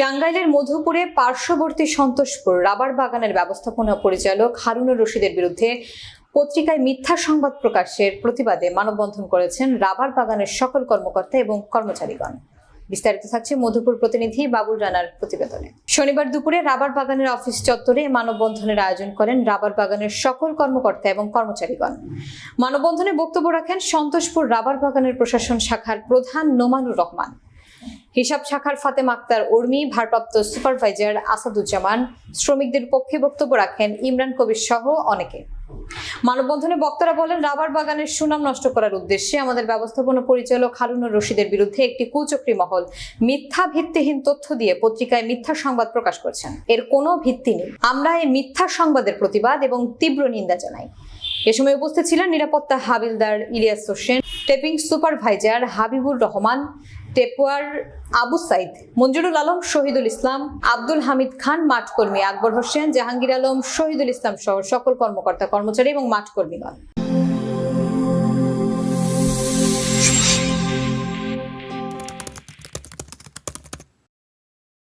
টাঙ্গাইলের মধুপুরে পার্শ্ববর্তী সন্তোষপুর রাবার বাগানের ব্যবস্থাপনা পরিচালক হারুনুর রশিদের বিরুদ্ধে পত্রিকায় মিথ্যা সংবাদ প্রকাশের প্রতিবাদে মানববন্ধন করেছেন রাবার বাগানের সকল কর্মকর্তা এবং কর্মচারীগণ। বিস্তারিত থাকছে মধুপুর প্রতিনিধি বাবুল রানার প্রতিবেদনে। শনিবার দুপুরে রাবার বাগানের অফিস চত্বরে মানববন্ধনের আয়োজন করেন রাবার বাগানের সকল কর্মকর্তা এবং কর্মচারীগণ। মানববন্ধনে বক্তব্য রাখেন সন্তোষপুর রাবার বাগানের প্রশাসন শাখার প্রধান নোমানুর রহমান। হিসাব শাখার ফাতেমা আক্তার উর্মি, ভারপ্রাপ্ত সুপারভাইজার আসাদুজ্জামান, শ্রমিকদের পক্ষে বক্তব্য রাখেন ইমরান কবির সহ অনেকে। মানববন্ধনে বক্তারা বলেন, রাবার বাগানের সুনাম নষ্ট করার উদ্দেশ্যে আমাদের ব্যবস্থাপনা পরিচালক হারুনুর রশিদের বিরুদ্ধে একটি কুচক্রী মহল মিথ্যা ভিত্তিহীন তথ্য দিয়ে পত্রিকায় মিথ্যা সংবাদ প্রকাশ করছেন। এর কোনো ভিত্তি নেই। আমরা এই মিথ্যা সংবাদের প্রতিবাদ এবং তীব্র নিন্দা জানাই। এ সময় উপস্থিত ছিলেন নিরাপত্তা হাবিলদার ইলিয়াস হোসেন টেপিং সুপারভাইজার হাবিবুর রহমান টেপুয়ার আবু সাইদ, মঞ্জুরুল আলম, শহীদুল ইসলাম, আব্দুল হামিদ খান, মাঠকর্মী আকবর হোসেন, জাহাঙ্গীর আলম, শহীদুল ইসলাম সহ সকল কর্মকর্তা কর্মচারী এবং মাঠকর্মীগণ।